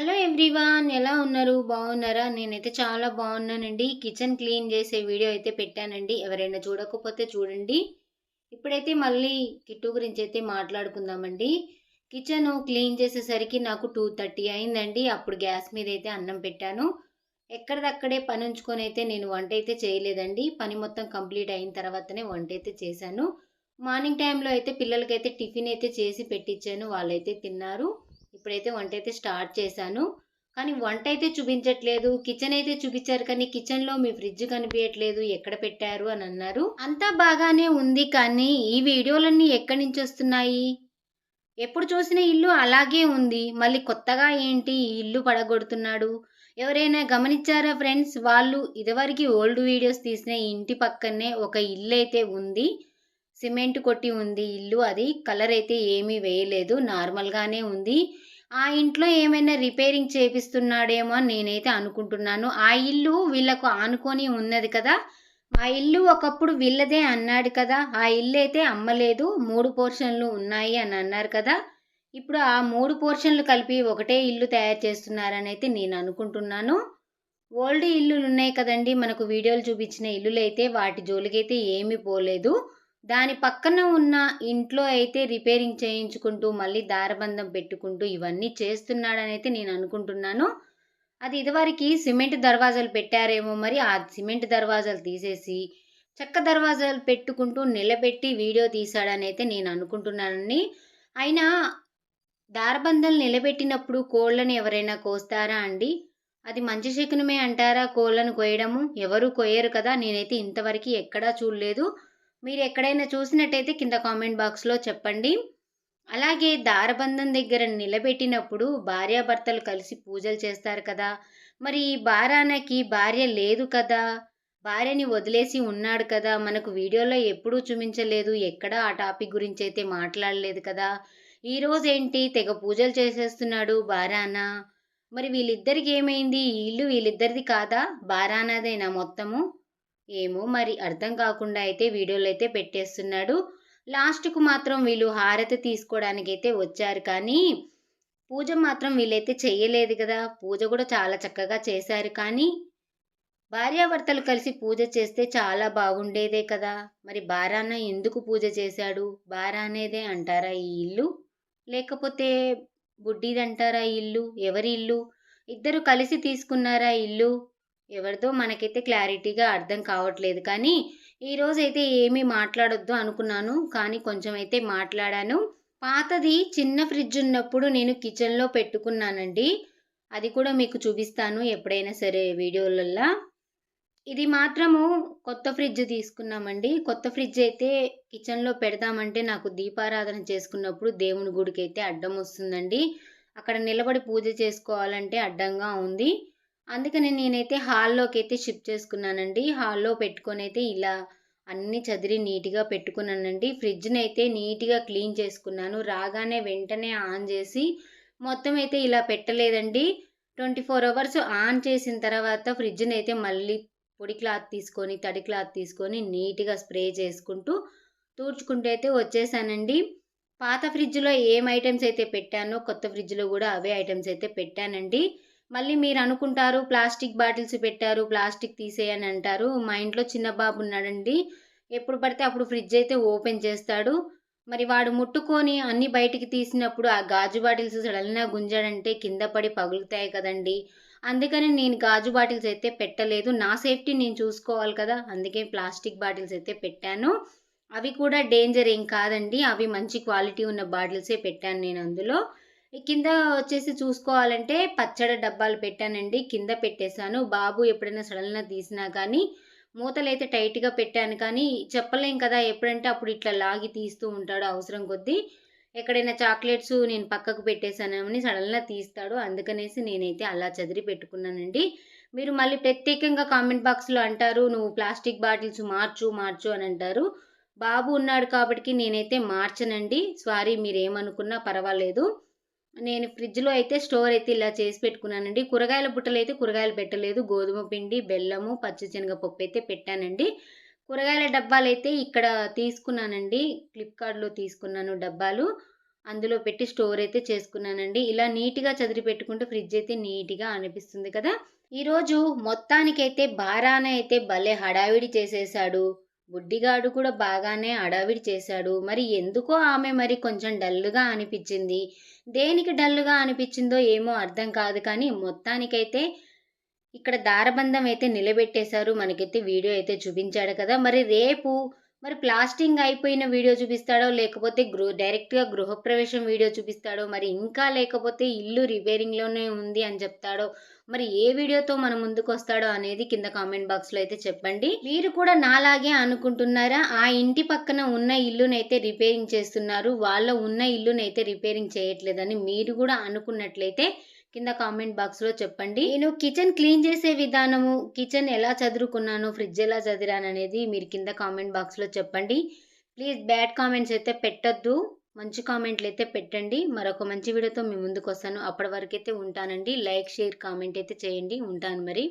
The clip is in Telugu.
హలో ఎవ్రీవాన్ ఎలా ఉన్నారు? బాగున్నారా? నేనైతే చాలా బాగున్నానండి. కిచెన్ క్లీన్ చేసే వీడియో అయితే పెట్టానండి. ఎవరైనా చూడకపోతే చూడండి. ఇప్పుడైతే మళ్ళీ కిట్టు గురించి అయితే మాట్లాడుకుందామండి. కిచెన్ క్లీన్ చేసేసరికి నాకు టూ థర్టీ అయిందండి. అప్పుడు గ్యాస్ మీద అయితే అన్నం పెట్టాను. ఎక్కడిదక్కడే పని ఉంచుకొని అయితే నేను వంట అయితే చేయలేదండి. పని మొత్తం కంప్లీట్ అయిన తర్వాతనే వంట అయితే చేశాను. మార్నింగ్ టైంలో అయితే పిల్లలకైతే టిఫిన్ అయితే చేసి పెట్టించాను. వాళ్ళైతే తిన్నారు. ఇప్పుడైతే వంట అయితే స్టార్ట్ చేశాను. కానీ వంట అయితే చూపించట్లేదు. కిచెన్ అయితే చూపించారు కానీ కిచెన్లో మీ ఫ్రిడ్జ్ కనిపించట్లేదు ఎక్కడ పెట్టారు అని అన్నారు. అంతా బాగానే ఉంది కానీ ఈ వీడియోలన్నీ ఎక్కడి నుంచి వస్తున్నాయి? ఎప్పుడు చూసిన ఇల్లు అలాగే ఉంది. మళ్ళీ కొత్తగా ఏంటి? ఈ ఇల్లు పడగొడుతున్నాడు. ఎవరైనా గమనించారా ఫ్రెండ్స్? వాళ్ళు ఇదివరకు ఓల్డ్ వీడియోస్ తీసిన ఇంటి పక్కనే ఒక ఇల్లు అయితే ఉంది. సిమెంట్ కొట్టి ఉంది ఇల్లు అది కలర్ అయితే ఏమీ వేయలేదు నార్మల్గానే ఉంది. ఆ ఇంట్లో ఏమైనా రిపేరింగ్ చేపిస్తున్నాడేమో అని నేనైతే అనుకుంటున్నాను. ఆ ఇల్లు వీళ్ళకు ఆనుకొని ఉన్నది కదా ఆ ఇల్లు ఒకప్పుడు వీళ్ళదే అన్నాడు కదా ఆ ఇల్లు అయితే అమ్మలేదు మూడు పోర్షన్లు ఉన్నాయి అని అన్నారు కదా. ఇప్పుడు ఆ మూడు పోర్షన్లు కలిపి ఒకటే ఇల్లు తయారు చేస్తున్నారని అయితే నేను అనుకుంటున్నాను. ఓల్డ్ ఇల్లులు ఉన్నాయి కదండి మనకు వీడియోలు చూపించిన ఇల్లులు అయితే వాటి జోలికైతే ఏమీ పోలేదు. దాని పక్కన ఉన్న ఇంట్లో అయితే రిపేరింగ్ చేయించుకుంటూ మళ్ళీ దారబంధం పెట్టుకుంటూ ఇవన్నీ చేస్తున్నాడని అయితే నేను అనుకుంటున్నాను. అది ఇదివరకు సిమెంట్ దర్వాజాలు పెట్టారేమో మరి ఆ సిమెంట్ దర్వాజాలు తీసేసి చెక్క దర్వాజాలు పెట్టుకుంటూ నిలబెట్టి వీడియో తీశాడని అయితే నేను అనుకుంటున్నానని. అయినా దారబంధాలు నిలబెట్టినప్పుడు కోళ్ళని ఎవరైనా కోస్తారా అండి? అది మంచి శకునమే అంటారా కోళ్ళను కోయడము? ఎవరు కోయరు కదా నేనైతే ఇంతవరకు ఎక్కడా చూడలేదు. మీరు ఎక్కడైనా చూసినట్టయితే కింద కామెంట్ బాక్స్లో చెప్పండి. అలాగే దారబంధం దగ్గర నిలబెట్టినప్పుడు భార్యాభర్తలు కలిసి పూజలు చేస్తారు కదా! మరి బారానకి భార్య లేదు కదా! భార్యని వదిలేసి ఉన్నాడు కదా! మనకు వీడియోలో ఎప్పుడూ చూపించలేదు. ఎక్కడ ఆ టాపిక్ గురించి అయితే మాట్లాడలేదు కదా! ఈరోజు ఏంటి తెగ పూజలు చేసేస్తున్నాడు బారానా. మరి వీళ్ళిద్దరికి ఏమైంది ఇల్లు వీళ్ళిద్దరిది కాదా? బారానాదేనా మొత్తము? ఏమో మరి అర్థం కాకుండా అయితే వీడియోలు అయితే పెట్టేస్తున్నాడు. లాస్ట్కు మాత్రం వీళ్ళు హారతి తీసుకోవడానికి అయితే వచ్చారు కానీ పూజ మాత్రం వీళ్ళైతే చెయ్యలేదు కదా. పూజ కూడా చాలా చక్కగా చేశారు కానీ భార్యాభర్తలు కలిసి పూజ చేస్తే చాలా బాగుండేదే కదా. మరి బారాన ఎందుకు పూజ చేశాడు? బారా అనేదే అంటారా ఈ ఇల్లు? లేకపోతే బుడ్డిదంటారా ఈ ఇల్లు? ఎవరి ఇల్లు? ఇద్దరు కలిసి తీసుకున్నారా ఇల్లు? ఎవరిదో మనకైతే క్లారిటీగా అర్థం కావట్లేదు. కానీ ఈరోజు అయితే ఏమీ మాట్లాడొద్దు అనుకున్నాను. కానీ కొంచెం అయితే మాట్లాడాను. పాతది చిన్న ఫ్రిడ్జ్ ఉన్నప్పుడు నేను కిచెన్లో పెట్టుకున్నానండి. అది కూడా మీకు చూపిస్తాను ఎప్పుడైనా సరే వీడియోలల్లో. ఇది మాత్రము కొత్త ఫ్రిడ్జ్ తీసుకున్నామండి. కొత్త ఫ్రిడ్జ్ అయితే కిచెన్లో పెడదామంటే నాకు దీపారాధన చేసుకున్నప్పుడు దేవుని గుడికి అయితే అడ్డం వస్తుందండి. అక్కడ నిలబడి పూజ చేసుకోవాలంటే అడ్డంగా ఉంది. అందుకని నేనైతే హాల్లోకి అయితే షిఫ్ట్ చేసుకున్నానండి. హాల్లో పెట్టుకొని అయితే ఇలా అన్నీ చదిరి నీట్గా పెట్టుకున్నానండి. ఫ్రిడ్జ్ని అయితే నీట్గా క్లీన్ చేసుకున్నాను. రాగానే వెంటనే ఆన్ చేసి మొత్తం అయితే ఇలా పెట్టలేదండి. ట్వంటీ ఫోర్ అవర్స్ ఆన్ చేసిన తర్వాత ఫ్రిడ్జ్ని అయితే మళ్ళీ పొడి క్లాత్ తీసుకొని తడి క్లాత్ తీసుకొని నీట్గా స్ప్రే చేసుకుంటూ తూడ్చుకుంటూ అయితే వచ్చేసానండి. పాత ఫ్రిడ్జ్లో ఏం ఐటమ్స్ అయితే పెట్టానో కొత్త ఫ్రిడ్జ్లో కూడా అవే ఐటమ్స్ అయితే పెట్టానండి. మళ్ళీ మీరు అనుకుంటారు ప్లాస్టిక్ బాటిల్స్ పెట్టారు ప్లాస్టిక్ తీసేయని అంటారు. మా ఇంట్లో చిన్న బాబు ఉన్నాడండి. ఎప్పుడు పడితే అప్పుడు ఫ్రిడ్జ్ అయితే ఓపెన్ చేస్తాడు. మరి వాడు ముట్టుకొని అన్ని బయటికి తీసినప్పుడు ఆ గాజు బాటిల్స్ సడన్గా గుంజాడంటే కింద పడి పగులుతాయి కదండి. అందుకని నేను గాజు బాటిల్స్ అయితే పెట్టలేదు. నా సేఫ్టీ నేను చూసుకోవాలి కదా అందుకే ప్లాస్టిక్ బాటిల్స్ అయితే పెట్టాను. అవి కూడా డేంజర్ ఏం కాదండి. అవి మంచి క్వాలిటీ ఉన్న బాటిల్సే పెట్టాను నేను అందులో. కింద వచ్చేసి చూసుకోవాలంటే పచ్చడి డబ్బాలు పెట్టానండి. కింద పెట్టేశాను. బాబు ఎప్పుడైనా సడన్గా తీసినా కానీ మూతలు అయితే టైట్గా పెట్టాను. కానీ చెప్పలేం కదా ఎప్పుడంటే అప్పుడు ఇట్లా లాగి తీస్తూ ఉంటాడు అవసరం కొద్దీ. ఎక్కడైనా చాక్లెట్స్ నేను పక్కకు పెట్టేశానని సడన్గా తీస్తాడు. అందుకనేసి నేనైతే అలా చదిరి పెట్టుకున్నానండి. మీరు మళ్ళీ ప్రత్యేకంగా కామెంట్ బాక్స్లో అంటారు నువ్వు ప్లాస్టిక్ బాటిల్స్ మార్చు మార్చు అని అంటారు. బాబు ఉన్నాడు కాబట్టి నేనైతే మార్చనండి. సారీ మీరేమనుకున్నా పర్వాలేదు. నేను ఫ్రిడ్జ్లో అయితే స్టోర్ అయితే ఇలా చేసి పెట్టుకున్నానండి. కూరగాయల బుట్టలు అయితే కూరగాయలు పెట్టలేదు. గోధుమ పిండి బెల్లము పచ్చిశనగపప్పు అయితే పెట్టానండి. కూరగాయల డబ్బాలు అయితే ఇక్కడ తీసుకున్నానండి. ఫ్లిప్కార్ట్లో తీసుకున్నాను డబ్బాలు. అందులో పెట్టి స్టోర్ అయితే చేసుకున్నానండి. ఇలా నీట్గా చదిరి పెట్టుకుంటే ఫ్రిడ్జ్ అయితే నీట్గా అనిపిస్తుంది కదా. ఈరోజు మొత్తానికైతే బారాన అయితే భలే హడావిడి చేసేసాడు. బుడ్డిగాడు కూడా బాగానే అడావిడి చేశాడు. మరి ఎందుకో ఆమె మరి కొంచెం డల్గా అనిపించింది. దేనికి డల్గా అనిపించిందో ఏమో అర్థం కాదు కానీ మొత్తానికైతే ఇక్కడ దారబంధం అయితే నిలబెట్టేశారు. మనకైతే వీడియో అయితే చూపించాడు కదా. మరి రేపు మరి ప్లాస్టింగ్ అయిపోయిన వీడియో చూపిస్తాడో లేకపోతే గృహ డైరెక్ట్గా గృహప్రవేశం వీడియో చూపిస్తాడో మరి ఇంకా లేకపోతే ఇల్లు రిపేరింగ్లోనే ఉంది అని చెప్తాడో మరి ఏ వీడియోతో మన ముందుకు వస్తాడో అనేది కింద కామెంట్ బాక్స్లో అయితే చెప్పండి. మీరు కూడా నాలాగే అనుకుంటున్నారా? ఆ ఇంటి పక్కన ఉన్న ఇల్లునైతే రిపేరింగ్ చేస్తున్నారు. వాళ్ళ ఉన్న ఇల్లునైతే రిపేరింగ్ చేయట్లేదని మీరు కూడా అనుకున్నట్లయితే కింద కామెంట్ బాక్స్లో చెప్పండి. నేను కిచెన్ క్లీన్ చేసే విధానము కిచెన్ ఎలా చదురుకున్నాను ఫ్రిడ్జ్ ఎలా చదిరాను అనేది మీరు కింద కామెంట్ బాక్స్లో చెప్పండి. ప్లీజ్ బ్యాడ్ కామెంట్స్ అయితే పెట్టద్దు. మంచి కామెంట్లు అయితే పెట్టండి. మరొక మంచి వీడియోతో మీ ముందుకు వస్తాను అప్పటి వరకు అయితే ఉంటానండి. లైక్ షేర్ కామెంట్ అయితే చేయండి. ఉంటాను మరి.